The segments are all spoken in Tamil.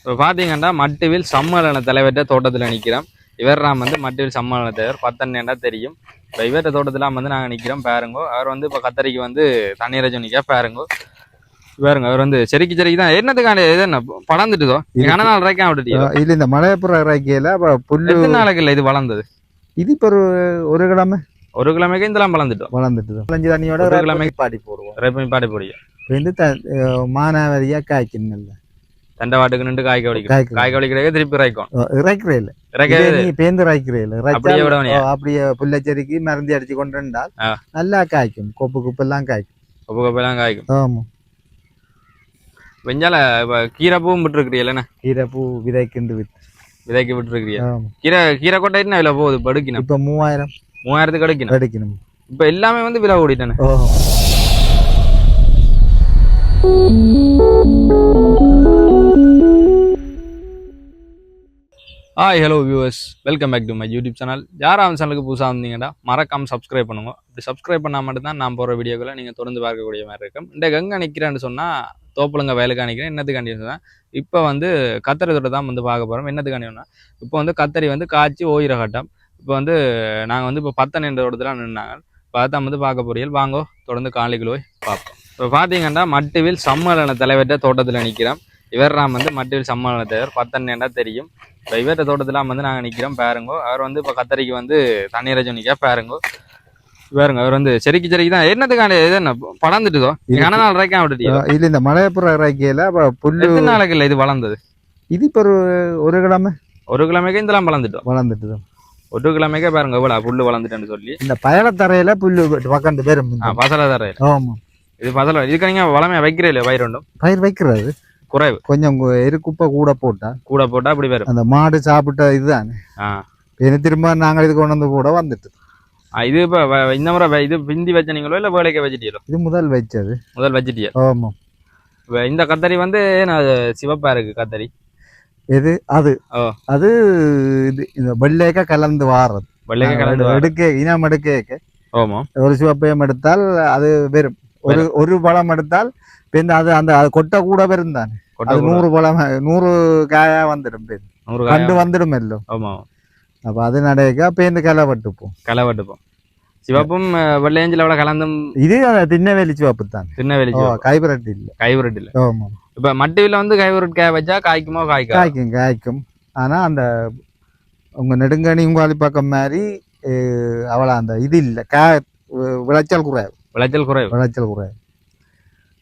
இப்போ பார்த்தீங்கன்னா மட்டுவில் சம்மேளன தலைவர்கிட்ட தோட்டத்தில் நிற்கிறோம். இவர் நாம் வந்து மட்டுவில் சம்மேளன தலைவர். பத்தன்னேண்டா தெரியும். இப்போ இவர்கிட்ட தோட்டத்தில் வந்து நாங்கள் நிற்கிறோம் பாருங்கோ. அவர் வந்து இப்போ கத்தரிக்கு வந்து தண்ணீரை சொன்னிக்கா பாருங்கோ. பாருங்க அவர் வந்து செரிக்கு செரிக்கு தான். என்னத்துக்கான இது என்ன? படந்துட்டுதோ கன நாள் வரைக்கும் விட்டுட்டீங்க இல்ல இந்த மலையப்புற இறக்கையில புல்லு நாளைக்கு இல்லை இது வளர்ந்தது? இது இப்ப ஒரு ஒரு கிழமை. ஒரு கிழமைக்கு இதெல்லாம் வளர்ந்துட்டோம் வளர்ந்துட்டு? அஞ்சு தண்ணியோட ஒரு ஒரு கிழமை. கிழமை பாடி போடுவோம். ரெப்பி பாடி போடிய இப்ப வந்து த- அஹ் மானாவாரியா காய்க்கணும் இல்ல தண்டவாட்டுக்கு நின்று காய்க்க வலிக்கும். காய்க்க வலிக்கிறதுக்கு திருப்பி இறைக்கும். இறக்கிறே இல்ல. இறக்கவே பேந்து இறக்கிறே இல்ல. அப்படியே? அப்படியே புல்லச்செடிக்கு மருந்து அடிச்சு கொண்டு இருந்தால். நல்லா காய்க்கும். கொப்பு குப்பெல்லாம் காய்க்கும். கொப்பு கொப்பெல்லாம் காய்க்கும். ஆமா. வெஞ்சால இப்போ கீரை பூவும் விட்டுருக்கிறீங்களே கீரை பூ விதைக்குண்டு வித்து விதைக்கு விட்டுருக்கிறீங்க ஆமா. கீரை கீரை கொட்டை என்ன விலை போகுது? இப்போ எடுக்கணும். இப்ப மூவாயிரம். மூவாயிரத்துக்கு எடுக்கணும். அடிக்கணும் இப்போ எல்லாமே வந்து விலை ஓடிட்டானே hi hello viewers welcome back to my YouTube channel யார் அவன் சேனலுக்கு புதுசாக வந்தீங்கன்னா மறக்காம சப்ஸ்கிரைப் பண்ணுங்க. அப்படி சப்ஸ்கிரைப் பண்ணால் மட்டும்தான் நான் போகிற வீடியோக்களை நீங்கள் தொடர்ந்து பார்க்கக்கூடிய மாதிரி இருக்கும். இந்த கங்கை நிற்கிறேன்னு சொன்னால் தோப்புலங்க வயலுக்கு நிற்கிறேன் என்னத்துக்காண்டி சொன்னால் இப்போ வந்து கத்தரி தோட்டம் தான் வந்து பார்க்க போகிறோம் என்னத்துக்காண்டி சொன்னா இப்போ வந்து கத்தரி வந்து காய்ச்சி ஓயிர கட்டம். இப்போ வந்து நாங்கள் வந்து இப்போ பத்தன் என்ற இடத்துல நின்னாங்க. பார்த்தா வந்து பார்க்க போறீங்க வாங்கோ தொடர்ந்து காலைக்குள்ள போய் பார்ப்போம். இப்போ பார்த்தீங்கன்னா மட்டுவில் சம்மேளன தலைவர்கிட்ட தோட்டத்தில் நிற்கிறோம் இவர் நாம் வந்து மட்டுவில் சம்மேளன தலைவர் பத்தன் தெரியும். இப்போ இவர்கிட்ட தோட்டத்தில் வந்து நாங்கள் நிற்கிறோம் பாருங்கோ. அவர் வந்து இப்போ கத்தரிக்கு வந்து தண்ணீரை சொன்னிக்கா பாருங்கோ. பாருங்க அவர் வந்து செரிக்கு செரிக்கு தான். என்னத்துக்கான இது என்ன? படந்துட்டுதோ கன நாள் வரைக்கும் விட்டுட்டீங்க இல்ல இந்த மலையப்புற அப்ப புல்லு நாளைக்கு இல்லை இது வளர்ந்தது? இது இப்ப ஒரு ஒரு கிழமை. ஒரு கிழமைக்கு இதெல்லாம் வளர்ந்துட்டோம். வளர்ந்துட்டு ஒரு கிழமைக்கே பாருங்க எவ்வளோ புல்லு வளர்ந்துட்டேன்னு சொல்லி. இந்த பயணத்தரையில புல்லு பக்கண்டு பேரும் பசலை தர ஆமா. இது பசலை இதுக்கு நீங்கள் வளமையாக வைக்கிறே இல்லை பயிர் ஒன்றும்? பயிர் வைக்கிறது. குறைவு. கொஞ்சம் எருக்குப்பை கூட போட்டா? கூட போட்டால் அப்படி வரும். அந்த மாடு சாப்பிட்ட இதுதானே? இனி திரும்ப நாங்கள் இது கொண்டு வந்து கூட வந்துட்டு. இது இப்போ இந்த முறை இது பிந்தி வச்சனீங்களோ இல்லை வேலைக்கு வச்சிட்டீங்களோ இது முதல் வச்சது. முதல் வச்சிட்டியா ஆமா. இப்ப இந்த கத்தரி வந்து நான் சிவப்பா இருக்கு கத்தரி? எது? அது. அது இது இந்த வெள்ளையக்க கலந்து வாரது. வெள்ளைக்க கலந்து எடுக்க இனம் எடுக்க ஆமா. ஒரு சிவப்பயம் எடுத்தால் அது வெறும். ஒரு ஒரு பழம் எடுத்தால் பின் அது அந்த அது கொட்டை கூட வரும் தானே. கொட்டை அது. நூறு பழம் நூறு காயா வந்துடும் பின். நூறு கண்டு வந்துடும் எல்லாம் ஆமா. அப்ப அது நடக்க பேருந்து களை பட்டுப்போம் களை வெட்டுப்போம் சிவப்பும் வெள்ளையஞ்சில விட கலந்தும் இது திண்ணவேலி சிவப்பு தான். சிவப்பு. கைபரட்டு இல்ல. கைவிரட்டு இல்ல. ஆமா. இப்ப மட்டுவில வந்து கைவிரட்டு காய வச்சா காய்க்குமோ காய்க்கா காய்க்கும் காய்க்கும். ஆனா அந்த உங்க உங்காலி பக்கம் மாதிரி அஹ், அவ்வளவு அந்த இது இல்ல. கா விளைச்சல் குறைவு விளைச்சல் குறைவு. விளைச்சல் குறைவு.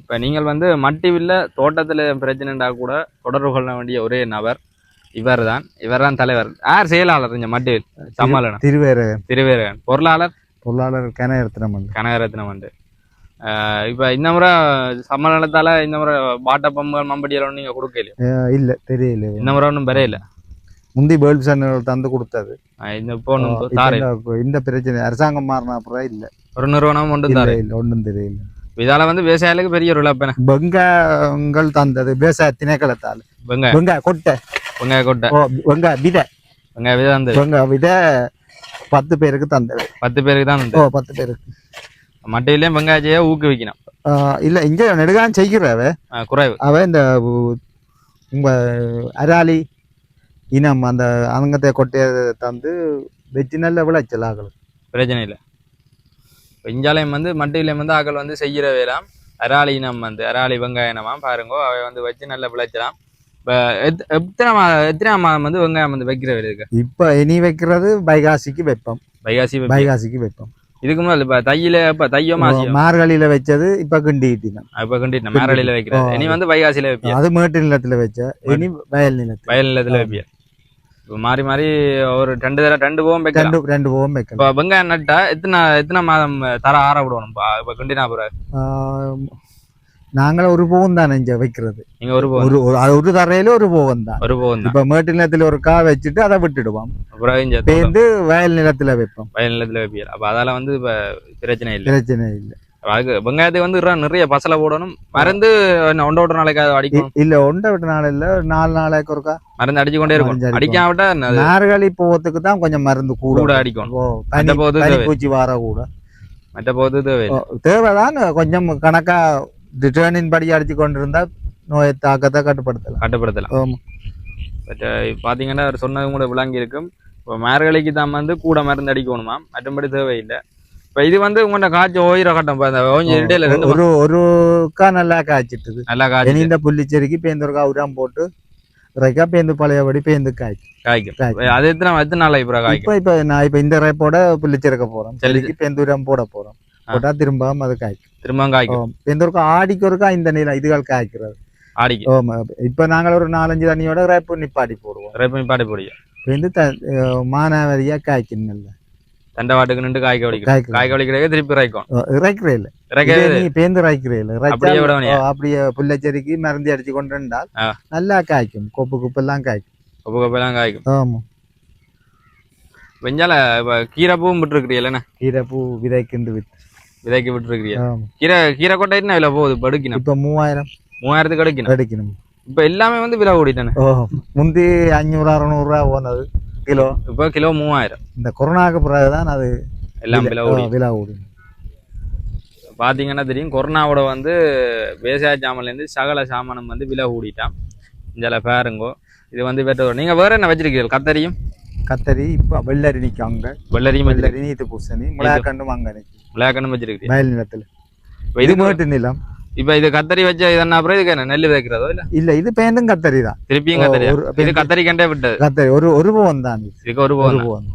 இப்ப நீங்கள் வந்து மட்டுவில்ல தோட்டத்துல பிரச்சனைண்டா கூட தொடர்பு கொள்ள வேண்டிய ஒரே நபர் இவர் தான் இவர் தான் தலைவர். யார் செயலாளர் இந்த மட்டுவில்? சம்மேளனம். திருவேறு திருவேரகன். பொருளாளர்? பொருளாளர் கனகரத்னம் கனகரத்னம் வந்து இப்ப இந்த முறை சம்மேளனத்தால இந்த முறை பாட்ட பம்பு மம்படியெல்லாம் நீங்க கொடுக்கலையோ? இல்ல தெரியல இந்த முறை ஒன்றும் பெறையில. முந்தி பேர்டு சேனல் தந்து கொடுத்தது. இந்த இப்ப இந்த பிரச்சனை அரசாங்கம் மாறின அப்புறம் இல்ல. ஒரு நிறுவனம் ஒன்று இல்ல தாரை இல்ல ஒன்றும் தெரியல. இதால வந்து விவசாயிகளுக்கு பெரிய ஒரு இழப்பென வெங்காயங்கள் தந்தது விவசாய திணைக்களத்தால். வெங்காயம். வெங்காய கொட்டை. வெங்காய கொட்டை. வெங்காய விதை. வெங்காய விதை வந்து வெங்காய விதை பத்து பேருக்கு தந்தது. பத்து பேருக்கு தான் ஓ பத்து பேருக்கு. மட்டையிலையும் வெங்காயத்தையே ஊக்குவிக்கணும். இல்ல இங்க நெடுகான் செய்கிறவ அஹ் குறைவு. அவ இந்த உ- உங்க அராலி இனம் அந்த அங்கத்தை கொட்டையை தந்து வெற்றி நல்ல விளைச்சல் ஆகலாம் பிரச்சனை இல்லை. இப்போ இஞ்சாலயம் வந்து மட்டையிலையும் வந்து ஆக்கள் வந்து செய்கிற வேலாம் அராளி இனம் வந்து அராளி வெங்காய இனமா பாருங்கோ. அவை வந்து வச்சு நல்லா விளைச்சலாம். இப்போ எத்தனை மா எத்தனை மாதம் வந்து வெங்காயம் வந்து வைக்கிற வேலை இருக்கு இப்ப இனி வைக்கிறது வைகாசிக்கு வைப்போம். வைகாசி வைப்பீங்க. வைகாசிக்கு வைப்போம். இதுக்கு முன்னாடி இப்போ தையில இப்போ தையோ மாசியம் மார்கழியில வச்சது இப்ப கிண்டிட்டினோம் இப்போ கண்டிப்பா மேரளியில வைக்கிறது. இனி வந்து வைகாசியில வைப்பியா? அது மேட்டு நிலத்துல வச்ச இனி வயல் நிலத்துல. வயல் நிலத்துல இப்போ மாறி மாறி ஒரு ரெண்டு தடவை ரெண்டு போகம் வைக்கலாம். ரெண்டு ரெண்டு போகம் வைக்கலாம். இப்போ வெங்காயம் நட்டா எத்தனை எத்தனை மாதம் தர ஆற விடணும் இப்போ கிண்டினா பிறகு ஆஹ் நாங்கள ஒரு போகம் தான் இங்க வைக்கிறது. நீங்க ஒரு ஒரு ஒரு- தரையில ஒரு போகம் தான். ஒரு போகம் இப்ப மேட்டு நிலத்துல ஒரு கா வச்சுட்டு அதை விட்டுடுவோம். பேந்து வயல் நிலத்துல வைப்போம். வயல் நிலத்துல வைப்பியா அப்ப அதால வந்து இப்ப பிரச்சனை இல்லை. பிரச்சனை இல்லை. அதுக்கு வெங்காயத்துக்கு வந்து நிறைய பசலை போடணும். மருந்து ஒன்ற ஒன்று நாளைக்கு அதை அடிக்கணும். இல்ல ஒன்றை விட்ட நாள் இல்ல நாலு நாளைக்கு ஒருக்கா மருந்து அடிச்சு கொண்டே இருக்கும். அடிக்காம விட்டா நார்களி போவதுக்கு தான் கொஞ்சம் மருந்து கூட கூட அடிக்கணும். பூச்சி வார கூட. மற்ற போது தேவை தேவைதான் கொஞ்சம் கணக்கா ரிட்டர்னின் படி அடிச்சு கொண்டிருந்தா நோயை தாக்கத்தை கட்டுப்படுத்தலாம். கட்டுப்படுத்தலாம். ஆமா. பட் பார்த்தீங்கன்னா அவர் சொன்னது கூட விளங்கி இருக்கும் இப்போ மார்கழிக்கு தான் வந்து கூட மருந்து அடிக்கணுமா? மற்றபடி தேவையில்லை. இப்போ இது வந்து உங்கள்கிட்ட காய்ச்சி ஓயிர கட்டம் இடையில ரெண்டு ஒரு ஒருக்கா நல்லா காய்ச்சிட்டுது. நல்லா காய்ச்சி இந்த புள்ளிச்செடிக்கு பேந்தொருக்கா உரம் போட்டு இறைக்கா பேந்து பழையபடி பேந்து காய்க்கும். காய்க்கும். அது எத்தனை எத்தனை நாள் இப்போ காய்க்கும்? இப்ப இப்ப நான் இப்ப இந்த ரேப்போட புள்ளிச்செருக்க சரி. செடிக்கு பேந்து உரம் போட போறோம். ஆ. போட்டா திரும்பவும் அது காய்க்கும். திரும்பவும் காய்க்கும். பேந்தொருக்கா ஆடிக்கு ஒருக்கா இந்த நிலம் இதுகள் காய்க்கிறது. ஆடிக்கு. இப்ப நாங்கள் ஒரு நாலஞ்சு தண்ணியோட ரேப்பு நிப்பாட்டி போடுவோம். ரெப்பி பாடி போடியும் பேந்து த அஹ் மானாவாரியா காய்க்கும் நல்ல தண்டவாட்டுக்கு நின்று காய்க்க வலிக்கும் காய்க்க வலிக்கிறதுக்கு திருப்பி இறைக்கும். இறைக்கிறே இல்ல. இறைக்க இதே நீ பேந்து இறைக்கிறே இல்ல. அப்படியே விட வேண்டியா? அப்படியே புள்ளச்செடிக்கு மருந்து அடிச்சு கொண்டு இருந்தால் ஆ. நல்லா காய்க்கும். கொப்பு குப்பு எல்லாம் காய்க்கும். கொப்பு கொப்பெல்லாம் காய்க்கும். ஆமா. வெஞ்சால இப்போ கீரை பூவும் விட்டுருக்கிறீங்களே கீரை பூ விதைக்கிண்டு வித்து விதைக்கு விட்டுருக்கிறீங்க. ஆமா. கீரை கீரை கொட்டை என்ன விலை போகுது? இப்போ எடுக்கணும் இப்ப மூவாயிரம். மூவாயிரத்துக்கு எடுக்கணும் கிடைக்கணும் இப்போ எல்லாமே வந்து விலை ஓடிட்டானே ஓ முந்தி அஞ்சூறு அறுநூறுவா போனது. கிலோ. இப்போ கிலோ மூவாயிரம். இந்த கொரோனாக்கு பிறகுதான் அது எல்லாம் விலை ஓடி ஓ, விலை ஓடி பார்த்தீங்கன்னா தெரியும் கொரோனாவோட வந்து விவசாய சாமான்லேருந்து சகல சாமானம் வந்து விலை கூடிட்டான் இதில் பாருங்கோ. இது வந்து வெட்ட நீங்கள் வேற என்ன வச்சிருக்கீங்க கத்தரியும்? கத்தரி இப்ப வெள்ளரி நிக்காங்க வெள்ளரியும் வெள்ளரி நீத்து பூசணி மிளகாக்கண்டு அங்க நிக்கும் விளையாக்கணும் வச்சிருக்கீங்க. வயல் நிலத்துல. இது இது மேட்டு நிலம். இப்போ இது கத்தரி வச்ச இதென்ன அப்புறம் இதுக்கு என்ன? நெல் விதைக்கிறதோ இல்லை? இல்ல இது பேந்தும் கத்தரி தான். திருப்பியும் ஒரு- இது கத்தரி கண்டே விட்டது. கத்தரி ஒரு ஒரு பூவம் தான் இது. இதுக்கு ஒரு போதும் பூவம்.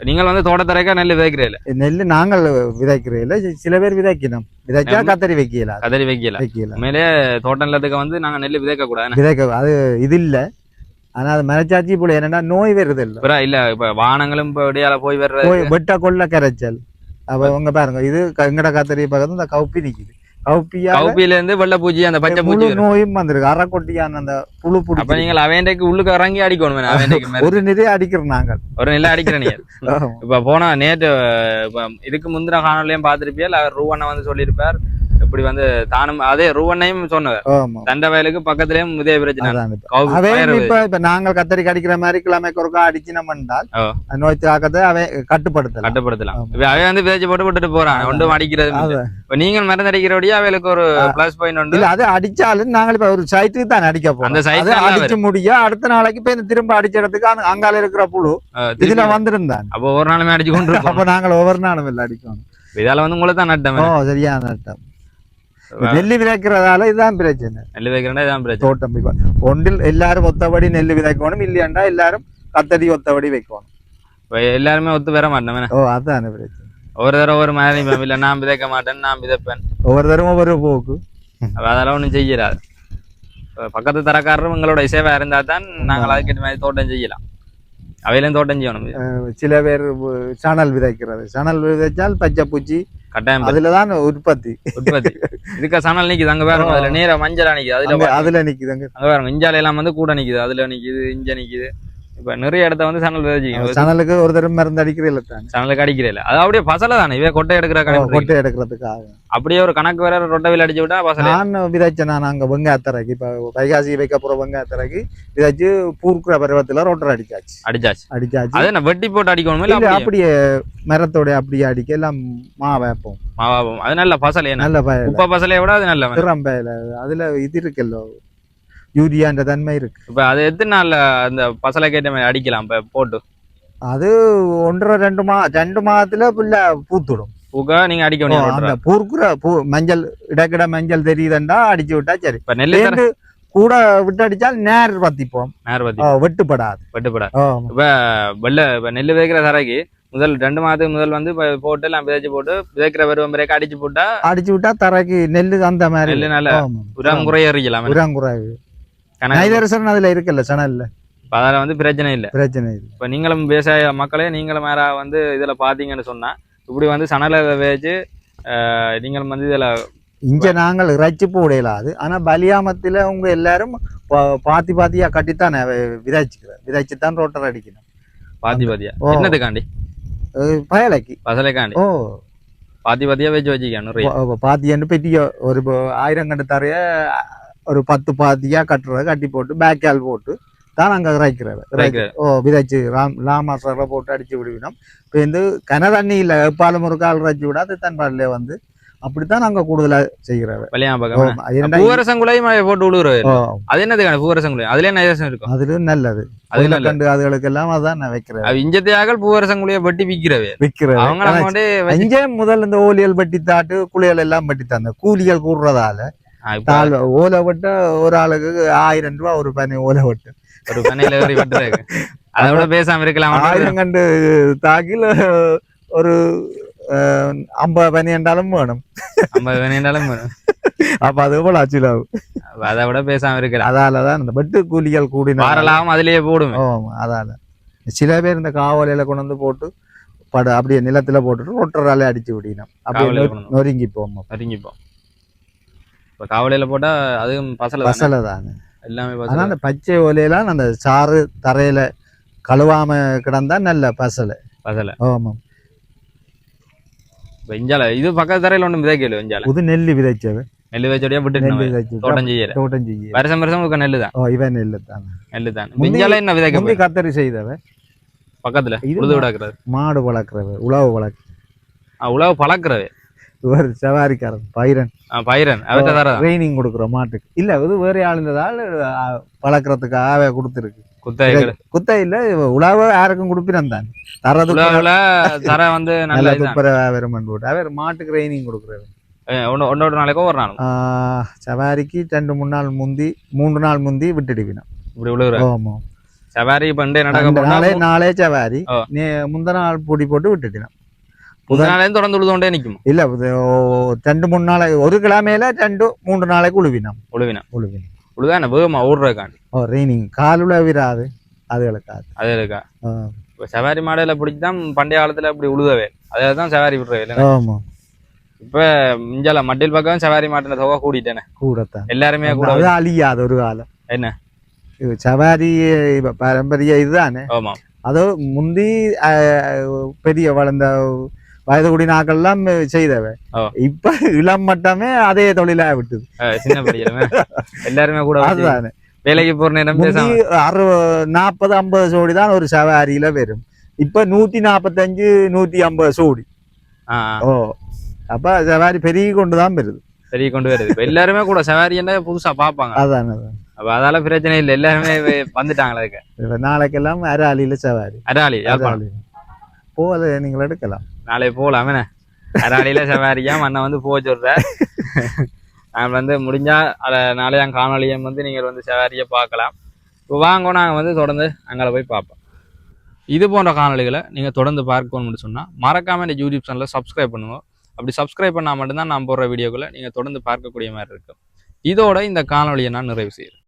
நீங்கள் வந்து தோட்டத்தரைக்கா நெல் விதைக்கிறீங்கள நெல் நாங்கள் விதைக்கிறதில்ல சில பேர் விதைக்கணும். விதைச்சா கத்தரி வைக்கல. கதறி வைக்கல. வைக்கல. உண்மையிலே தோட்டம் நிலத்துக்கு வந்து நாங்க நெல் விதைக்க கூடாது விதைக்க அது இது இல்ல. ஆனா அது மரச்சாச்சி போல. என்னன்னா நோய் வருது இல்ல. இல்ல இப்ப வாகனங்களும் இப்ப விடியால போய் வர்றது. போய் வெட்ட கொள்ள கரைச்சல். அப்ப உங்க பாருங்க இது எங்கட கத்தரி பக்கத்துல இந்த கவுப்பி நிக்குது. இருந்து வெள்ளை பூச்சி அந்த பச்சை பூச்சி. நோயும் வந்திருக்கு. அரைக்கொட்டியான அந்த புழு அப்ப பிடிச்சி நீங்கள் அவையண்டைக்கு உள்ளுக்கு இறங்கி அடிக்கணும் அவையண்டைக்கு மேல. ஒரு நிறைய அடிக்கிறோம் நாங்கள். ஒரு நெல்லை அடிக்கிற நீங்க. இப்ப போனா நேற்று இதுக்கு முந்தின காணொலியும் பார்த்திருப்பியல் அவர் ரூவண்ணை வந்து சொல்லியிருப்பார் இப்படி வந்து தானும் அதே ரூவண்ணையும் சொன்னவர் ஆமா. தண்டை வயலுக்கு பக்கத்துலயும் இதே பிரச்சனை. இப்ப. நாங்கள் கத்தரிக்கு அடிக்கிற மாதிரி கிழமைக்கு ஒருக்கா அடிச்சினம் என்றால் நோய் தாக்கத்தை அவன் கட்டுப்படுத்தலாம். கட்டுப்படுத்தலாம். அவன் வந்து விதைச்சு போட்டு விட்டுட்டு போறான். ஒன்றும் அடிக்கிறது. இப்ப நீங்கள் மருந்து அடிக்கிறபடியே அவைகளுக்கு ஒரு. பிளஸ் பாயிண்ட் உண்டு. அது அடிச்சாலும் நாங்கள் இப்ப ஒரு சைட்டுக்கு தான் அடிக்க போறோம். அந்த நல்லா அடிச்சு முடிய அடுத்த நாளைக்கு இந்த திரும்ப அடிச்ச இடத்துக்கு அங்க- அங்கால இருக்கிற புழு இதுல வந்திருந்தான். அப்போ ஒரு நாளுமே அடிச்சு கொண்டு அப்ப நாங்கள் ஒவ்வொரு நாளும் இல்ல அடிக்கணும். இதால வந்து உங்களை தான் நட்டம். ஓ சரியான நட்டம். நெல்லு விதைக்கிறதால இதுதான் பிரச்சனை நெல் வைக்கிறேன்னா இதான் பிரச்சனை தோட்டம் ஒன்றில் எல்லாரும் ஒத்தபடி நெல்லு விதைக்கணும் இல்லையாண்டா எல்லாரும் கத்தரி ஒத்தபடி வைக்கணும் எல்லாருமே ஒத்து வர மாட்டோம் ஓ அதான பிரச்சனை ஒரு தடவை ஒரு மாதிரி இல்ல நான் விதைக்க மாட்டேன் நான் விதைப்பேன் ஒவ்வொரு தரம் ஒவ்வொரு போக்கு அதெல்லாம் ஒன்றும் செய்யறாது பக்கத்து தரக்காரரும் உங்களோட சேவை இருந்தா தான் நாங்கள் அதுக்கேற்ற மாதிரி தோட்டம் செய்யலாம் அவையிலும் தோட்டம் செய்யணும் சில பேர் சணல் விதைக்கிறது சணல் விதைச்சால் பச்சை பூச்சி கட்டாயம் அதுலதான் உற்பத்தி. உற்பத்தி. இதுக்கு சணல் நிக்குது அங்க பாருங்க அதுல நேரா மஞ்சளா நிக்குது அதுல. அதுல நிக்குதுங்க அங்க. பாருங்க இஞ்சால எல்லாம் வந்து கூட நிக்குது அதுல நிக்குது இஞ்ச நிக்குது. இப்ப நிறைய இடத்த வந்து சணல் விதைச்சிங்க சணலுக்கு ஒரு தரம் மருந்து அடிக்கிறதில்ல தானே? சணலுக்கு அடிக்கிறேன் அது அப்படியே பசலை தானே? இவே கொட்டை எடுக்கிற கணக்கு. கொட்டை எடுக்கிறதுக்காக. அப்படியே ஒரு கணக்கு வேற ரொட்டவில் அடிச்சு விட்டா பசலை. நான் விதைச்சேன் நான் அங்க வெங்காயத்தரைக்கு. இப்ப வைகாசி வைக்க போற வெங்காயத்தரைக்கு விதைச்சு பூர்க்குற பருவத்துல ரோட்டர் அடிச்சாச்சு. அடிச்சாச்சு. அடிச்சாச்சு. அது என்ன வெட்டி போட்டு அடிக்கணுமா இல்ல இல்ல அப்படியே? மரத்தோட அப்படியே அடிக்க எல்லாம் மா வைப்போம். மாவாவும் அது நல்ல பசலை என்ன? நல்ல உப்ப பசலையை விட அது நல்ல திறம்பையில அதுல இது இருக்குல்ல யூரியான்ற தன்மை இருக்கு. இப்ப அது எத்தனை நாள்ல அந்த பசலை கேட்ட மாதிரி அடிக்கலாம் இப்ப போட்டு? அது ஒன்றரை ரெண்டு மா ரெண்டு மாதத்துல புள்ள பூத்துடும். பூக்க நீங்க அடிக்க அந்த. பூர்க்குற பூ மஞ்சள் இடக்கிட மஞ்சள் தெரியுதுண்டா அடிச்சு விட்டா சரி. இப்ப சேர்ந்து கூட விட்டு அடிச்சால் நேர் பத்திப்போம் நேர் பத்தி வெட்டுப்படாது. வெட்டுப்பட ஓ, வெள்ள இப்ப நெல்லு விதைக்கிற தரைக்கு முதல் ரெண்டு மாதத்துக்கு முதல் வந்து இப்ப போட்டு எல்லாம் விதைச்சு போட்டு விதைக்கிற பருவம் வரைக்கும் அடிச்சு போட்டா அடிச்சு விட்டா தரைக்கு நெல்லு அந்த மாதிரி நெல்லு நல்ல. உரம் குறைய எறிக்கலாம் உரங்குறாவு கணக்கு நைதரசன் அதுல இருக்குல்ல இப்ப அதுல வந்து பிரச்சனை இல்ல. பிரச்சனை இல்லை. இப்ப நீங்களும் விவசாய மக்களே நீங்களும் வேற வந்து இதுல பாத்தீங்கன்னு சொன்னா இப்படி வந்து சணலை வச்சு நீங்களும் வந்து இதுல இங்க நாங்கள் இறைச்சி போடலாது ஆனா பலியாமத்துல உங்க எல்லாரும் பாத்தி பாத்தியா கட்டித்தான் விதைச்சுக்கிறேன் விதைச்சுத்தான் ரோட்டர் அடிக்கணும். பாத்தி பாத்தியா. என்னதுக்காண்டி? பயலைக்கு பசலைக்காண்டி? ஓ. பாத்தி பாத்தியா வச்சு வச்சுக்க நிறைய பா- பாத்தியன்னு பெட்டிய ஒரு ஆயிரம் கண்டு தரைய ஒரு பத்து பாத்தியா கட்டுறது கட்டி போட்டு பேக்கால் போட்டு தான் அங்க இறைக்கிறது. ஓ விதைச்சு ராம் லாமாசரை போட்டு அடிச்சு விடுவினோம். இப்போ இந்த கன தண்ணி இல்லை எப்பாலும் ஒரு கால் இறைச்சி விட அது தன் பாடல வந்து அப்படித்தான் நாங்க கூடுதலா இரண்டா பூவரசங்குலையும் போட்டு விழுகுறவே ஓ, அது என்னதுக்கான பூவரசங்குலை அதுல என்ன இருக்கும். அதுல நல்லது. அது நல்லது. கண்டு அதுகளுக்கெல்லாம் அதான் நான் வைக்கிறேன் இஞ்சத்தையாக பூவரசங்குலைய வெட்டி விக்கிறவே அவங்க வந்து அஞ்சே முதல் இந்த ஓலியல் பட்டி தாட்டு குளியல் எல்லாம் பட்டி தந்த கூலிகள் கூடுறதால ஓலை வெட்ட ஒரு ஆளுக்கு ஆயிரம் ரூபாய் ஒரு பனி ஓலை வெட்டு ஒரு பண்ணையில ஏறி வெட்டுறாங்க அதை விட பேசாம இருக்கலாம் ஆயிரம் கண்டு தாக்கில் ஒரு ஐம்பது பனி என்றாலும் வேணும் ஐம்பது வேணாலும் வேணும். அப்ப அது அச்சிலாகும் அப்ப அதை விட பேசாம இருக்கலாம் அதாலதான் இந்த வெட்டு கூலிகள் கூடின வாரலாம் அதுலயே ஓ அதால சில பேர் இந்த காவலையில கொண்டு வந்து போட்டு படு அப்படியே நிலத்துல போட்டுட்டு ரொட்டரால அடிச்சு விடினோம் அப்படியே நொறுங்கி போவோம் நெருங்கிப்போம் இப்ப காவலையில போட்டா அதுவும் பசல. பசலை தானே. எல்லாமே ஆனா பசல அந்த பச்சை ஓலையெல்லாம் அந்த சாறு தரையில கழுவாம கிடந்தா நல்ல பசலை. பசல. ஆமாம். இஞ்சால இது பக்கத்து தரையில ஒண்ணு விதைக்கல இஞ்சால புது நெல்லி விதைச்சவ நெல்லு வச்சோடியா நெல்லி விட்டுட்டு விதைச்சு. தோட்டம் செய்யல. தோட்டம் செய்ய வருஷம் வருஷம் உங்களுக்கு நெல்லு தான். ஓ இவன் நெல்லு தான். நெல்லு தான். இஞ்சால என்ன விதைக்க முந்தி கத்தரி செய்தவ. பக்கத்துல இது உழுது விடாக்குறது மாடு வளர்க்குறவ உழவு வளர்க்கு உழவு பழக்கிறவே. இவர் சவாரிக்காரன் பைரன். தரதான் ட்ரைனிங் கொடுக்குற மாட்டுக்கு. இல்ல இது வேற ஆளுந்ததால் பழக்கிறதுக்காக கொடுத்துருக்கு. குத்தகை குத்த இல்ல உழவு யாருக்கும் கொடுப்பினம் தான். தரது தர வந்து நல்ல நல்ல இதுதான். துப்புர வியாபாரம் போட்டு அவர் மாட்டுக்கு ட்ரைனிங் கொடுக்குறாரு ஒன்னோட நாளைக்கோ ஒரு நாள். சவாரிக்கு ரெண்டு மூணு நாள் முந்தி மூன்று நாள் முந்தி விட்டுடுவினோம் இப்படி உழுகுற ஆமா. சவாரி பண்டே நடக்க நாளே நாளே சவாரி. முந்த நாள் பொடி போட்டு விட்டுட்டினோம் நாளே தொடர்ந்து உழுது கொண்டே நிக்கும். இல்ல ரெண்டு மூணு நாளை ஒரு கிழமையில ரெண்டு மூன்று நாளைக்கு உழுவினோம். உழுவினா உழுவினோம். உழுதான வேகமா ஓடுறதுக்காண்டி ஓ ட்ரைனிங் கால் உழவிராது அதுகளுக்காது. இப்ப சவாரி மாடுல பிடிச்தான் பண்டைய காலத்துல அப்படி உழுதவே. அதே தான் சவாரி விடுறவே இல்லை ஆமா. இப்ப இஞ்சால மட்டில் பக்கம் சவாரி மாட்டின தொகை கூட்டிட்டேனே கூடத்தான். எல்லாருமே கூட அது அழியாது ஒரு காலம். என்ன? சவாரி பாரம்பரிய இதுதானே? ஆமா. அதோ முந்தி பெரிய வளர்ந்த வயது குடி நாக்கள்லாம் செய்தவ. இப்ப இளம் மட்டமே அதே தொழிலா விட்டுது. எல்லாருமே கூட அதுதானே. வேலைக்கு போற நேரம் முந்தி பேசாம? அறு நாற்பது ஐம்பது சோடி தான் ஒரு சவாரியில வரும். இப்ப நூத்தி நாற்பத்தஞ்சு நூத்தி ஐம்பது சோடி. ஓ அப்ப சவாரி பெருகி கொண்டுதான் வருது. சரி கொண்டு வருது. எல்லாருமே கூட சவாரி என்ன புதுசா பாப்பாங்க. அதான் அதான். அப்ப அதால பிரச்சனை இல்லை. எல்லாருமே வந்துட்டாங்களே நாளைக்கெல்லாம் அராலியில சவாரி. அராலி போ அதை நீங்கள் எடுக்கலாம். நாளை போகலாம் என்ன? அராளியில சவாரியா மண்ணை வந்து போக சொல்ற. நான் வந்து முடிஞ்சா அதை நாளைய காணொலியம் வந்து நீங்கள் வந்து சவாரியை பார்க்கலாம். இப்போ வாங்க நாங்கள் வந்து தொடர்ந்து அங்கே போய் பார்ப்போம். இது போன்ற காணொளிகளை நீங்கள் தொடர்ந்து பார்க்கணும்னு சொன்னால் மறக்காம இந்த யூடியூப் சேனலை சப்ஸ்கிரைப் பண்ணுவோம் அப்படி சப்ஸ்கிரைப் பண்ணால் மட்டும்தான் நான் போடுற வீடியோக்களை நீங்கள் தொடர்ந்து பார்க்கக்கூடிய மாதிரி இருக்கும். இதோட இந்த காணொலியை நான் நிறைவு செய்கிறேன்